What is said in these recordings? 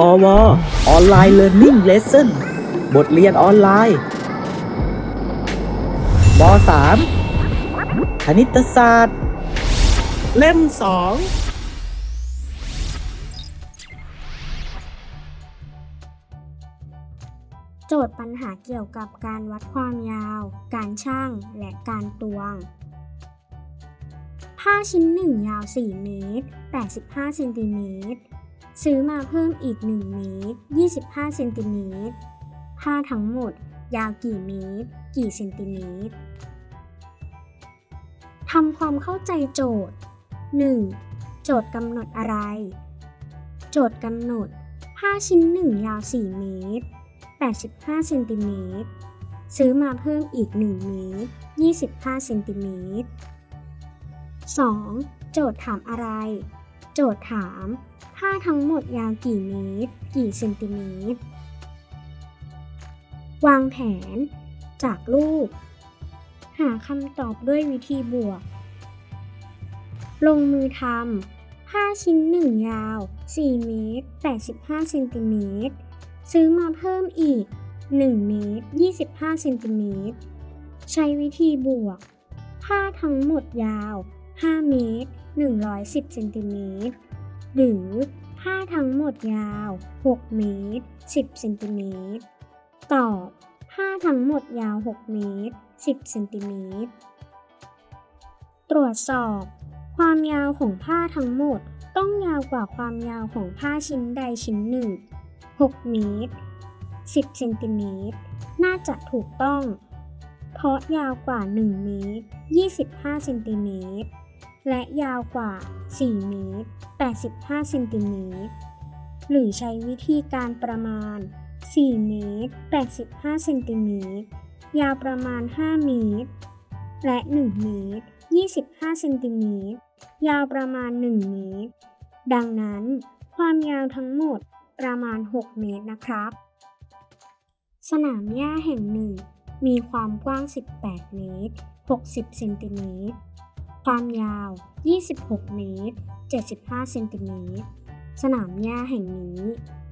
พอวออนไลน์เรียนรู้เลสเซ่นบทเรียนออนไลน์ป .3 คณิตศาสตร์ เล่มสองโจทย์ปัญหาเกี่ยวกับการวัดความยาว การช่างและการตวง ผ้าชิ้นหนึ่งยาว 4 เมตร 85 เซนติเมตร ซื้อมาเพิ่มอีก 1 เมตร 25 เซนติเมตร ผ้าทั้งหมด ยาวกี่เมตร กี่เซนติเมตร ทำความเข้าใจโจทย์ 1. โจทย์กำหนดอะไร โจทย์กำหนด ผ้าชิ้นหนึ่งยาว 4 เมตร 85 เซนติเมตร ซื้อมาเพิ่มอีก 1 เมตร 25 เซนติเมตร 2. โจทย์ถามอะไร โจทย์ถาม ผ้าทั้งหมดยาวกี่เมตร กี่เซนติเมตร วางแผน จากรูป หาคำตอบด้วยวิธีบวก ลงมือทำ ผ้าชิ้นหนึ่งยาว 4 เมตร 85 เซนติเมตร ซื้อมาเพิ่มอีก 1 เมตร 25 เซนติเมตร ใช้วิธีบวก ผ้าทั้งหมดยาว 5 เมตร 110เซนติเมตรหรือผ้าทั้งหมดยาว 6 เมตร 10เซนติเมตรตอบผ้าทั้งหมดยาว 6 เมตร 10เซนติเมตรตรวจสอบ ความยาวของผ้าทั้งหมดต้องยาวกว่าความยาวของผ้าชิ้นใดชิ้นหนึ่ง 6 เมตร 10เซนติเมตรน่าจะถูกต้อง เพราะยาวกว่า 1 เมตร 25เซนติเมตร และยาวกว่า 4 เมตร 85 เซนติเมตร หรือใช้วิธีการประมาณ 4 เมตร 85 เซนติเมตร ยาวประมาณ 5 เมตร และ 1 เมตร 25 เซนติเมตร ยาวประมาณ 1 เมตร ดังนั้น ความยาวทั้งหมดประมาณ 6 เมตรนะครับ สนามหญ้าแห่งหนึ่ง มีความกว้าง 18 เมตร 60 เซนติเมตร ความยาว 26 เมตร 75 เซนติเมตร สนามหญ้าแห่งนี้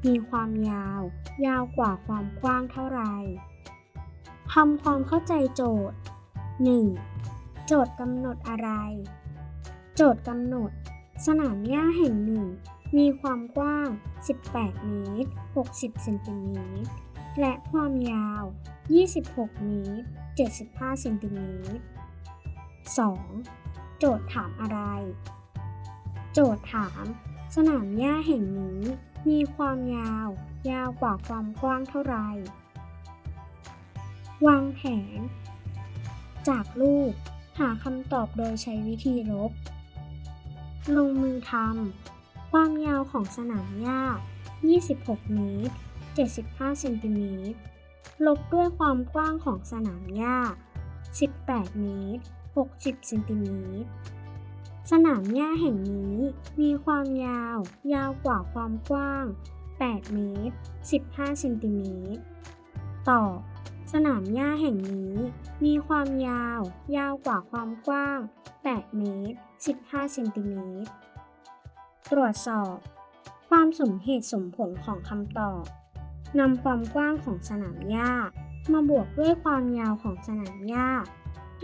มีความยาว ยาวกว่าความกว้างเท่าไหร่ทำความเข้าใจโจทย์ 1. โจทย์กำหนดอะไร โจทย์กำหนด สนามหญ้าแห่งหนึ่ง มีความกว้าง 18 เมตร 60 เซนติเมตร และความยาว 26 เมตร 75 เซนติเมตร 2. โจทย์ถามอะไร โจทย์ถาม สนามหญ้าแห่งนี้ มีความยาว ยาวกว่าความกว้างเท่าไหร่ วางแผน จากรูปหาคำตอบโดยใช้วิธีลบ ลงมือทำ ความยาวของสนามหญ้า 26 เมตร 75 เซนติเมตร ลบด้วยความกว้างของสนามหญ้า 18 เมตร 60 เซนติเมตร สนามหญ้าแห่งนี้มีความยาว ยาวกว่าความกว้าง 8 เมตร 15 เซนติเมตร ต่อ สนามหญ้าแห่งนี้ มีความยาว ยาวกว่าความกว้าง 8 เมตร 15 เซนติเมตร ตรวจสอบ ความสมเหตุสมผลของคำตอบนำความกว้างของสนามหญ้า มาบวกด้วยความยาวของสนามหญ้า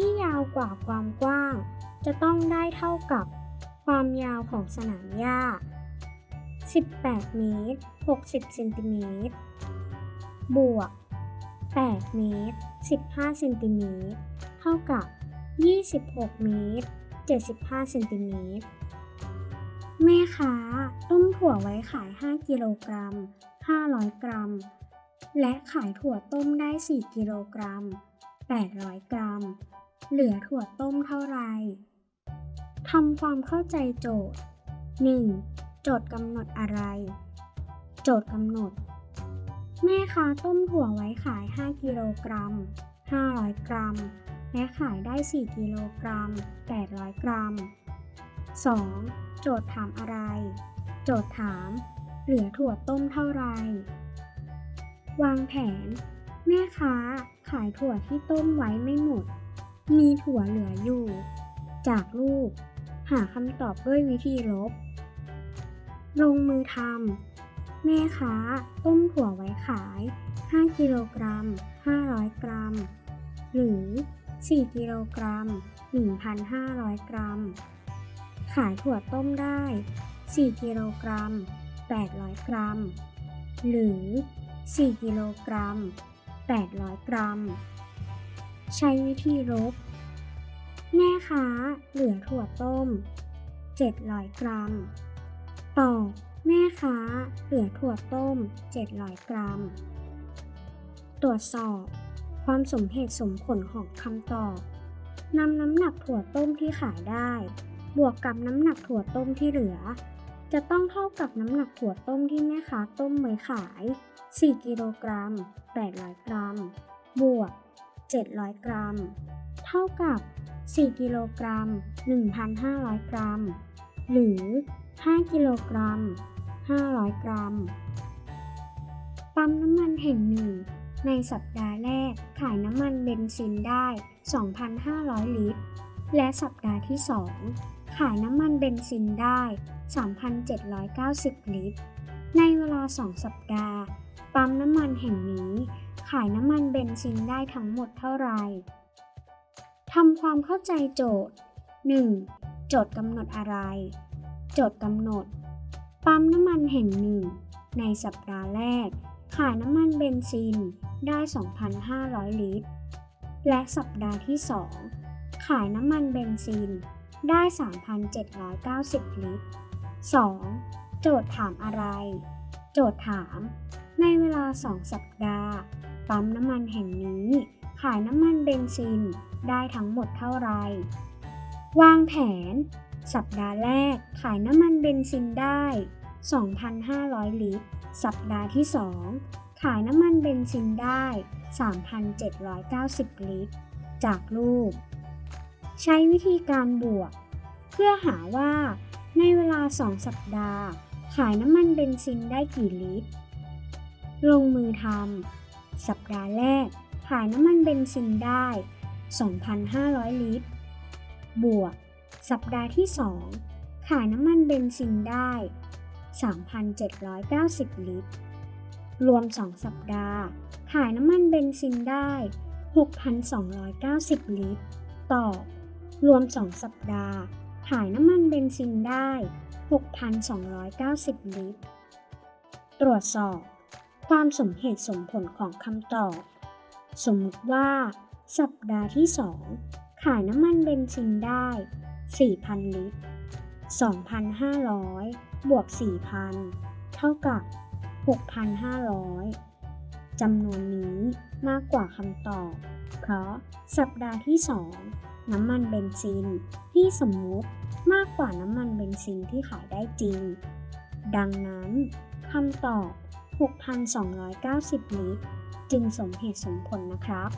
ที่ยาวกว่าความกว้าง จะต้องได้เท่ากับความยาวของสนามหญ้า 18 เมตร 60 เซนติเมตร บวก 8 เมตร 15 เซนติเมตร เท่ากับ 26 เมตร 75 เซนติเมตร แม่ค้าต้มถั่วไว้ขาย 5 กิโลกรัม 500 กรัม และขายถั่วต้มได้ 4 กิโลกรัม 800 กรัม เหลือถั่วต้มเท่าไรทำความเข้าใจโจทย์ 1. โจทย์กำหนดอะไร โจทย์กำหนด แม่ค้าต้มถั่วไว้ขาย 5 กิโลกรัม 500 กรัม และขายได้ 4 กิโลกรัม 800 กรัม 2. โจทย์ถามอะไร โจทย์ถาม เหลือถั่วต้มเท่าไร วางแผน แม่ค้าขายถั่วที่ต้มไว้ไม่หมด มีถั่วเหลืออยู่ จากรูปหาคำตอบด้วยวิธีลบ ลงมือทำแม่ค้าต้มถั่วไว้ขาย 5 กิโลกรัม 500 กรัม หรือ 4 กิโลกรัม 1,500 กรัม ขายถั่วต้มได้ 4 กิโลกรัม 800 กรัม หรือ 4 กิโลกรัม 800 กรัม ใช้วิธีลบแม่ค้าเหลือถั่วต้ม 700 กรัม ตอบแม่ค้าเหลือถั่วต้ม 700 กรัม ตรวจสอบ ความสมเหตุสมผลของคำตอบนำน้ำหนักถั่วต้มที่ขายได้ บวกกับน้ำหนักถั่วต้มที่เหลือ จะต้องเท่ากับน้ำหนักถั่วต้มที่แม่ค้าต้มไว้ขาย 4 กิโลกรัม 800 กรัม บวก 700 กรัม เท่ากับ 4 กิโลกรัม 1,500 กรัม หรือ 5 กิโลกรัม 500 กรัม ปั๊มน้ำมันแห่งหนึ่ง ในสัปดาห์แรกขายน้ำมันเบนซินได้ 2,500 ลิตร และสัปดาห์ที่ 2 ขายน้ำมันเบนซินได้ 3,790 ลิตร ในเวลา 2 สัปดาห์ ปั๊มน้ำมันแห่งนี้ ขายน้ำมันเบนซินได้ทั้งหมดเท่าไหร่ทำความเข้าใจโจทย์ 1. โจทย์กำหนดอะไร โจทย์กำหนด ปั๊มน้ำมันแห่งหนึ่ง ในสัปดาห์แรก ขายน้ำมันเบนซินได้ 2,500 ลิตร และสัปดาห์ที่ 2 ขายน้ำมันเบนซินได้ 3,790 ลิตร 2. โจทย์ถามอะไร โจทย์ถาม ในเวลา 2 สัปดาห์ ปั๊มน้ำมันแห่งนี้ ขายน้ำมันเบนซินได้ทั้งหมดเท่าไหร่ วางแผน สัปดาห์แรกขายน้ำมันเบนซินได้ 2,500 ลิตร สัปดาห์ที่ 2 ขายน้ำมันเบนซินได้ 3,790 ลิตร จากรูป ใช้วิธีการบวก เพื่อหาว่าในเวลา 2 สัปดาห์ ขายน้ำมันเบนซินได้กี่ลิตร ลงมือทำ สัปดาห์แรก ขายน้ำมันเบนซินได้ 2,500 ลิตร บวก สัปดาห์ที่ 2 ขายน้ำมันเบนซินได้ 3,790 ลิตร รวม 2 สัปดาห์ ขายน้ำมันเบนซินได้ 6,290 ลิตร ต่อ รวม 2 สัปดาห์ ขายน้ำมันเบนซินได้ 6,290 ลิตร ตรวจสอบ ความสมเหตุสมผลของคำตอบ สมมติว่า สัปดาห์ที่ 2 ขายน้ำมันเบนซินได้ 4,000 ลิตร 2,500 บวก 4,000 เท่ากับ 6,500 จำนวนนี้มากกว่าคำตอบ เพราะสัปดาห์ที่ 2 น้ำมันเบนซินที่สมมุติมากกว่าน้ำมันเบนซินที่ขายได้จริง ดังนั้นคำตอบ 6,290 ลิตร จึงสมเหตุสมผลนะครับ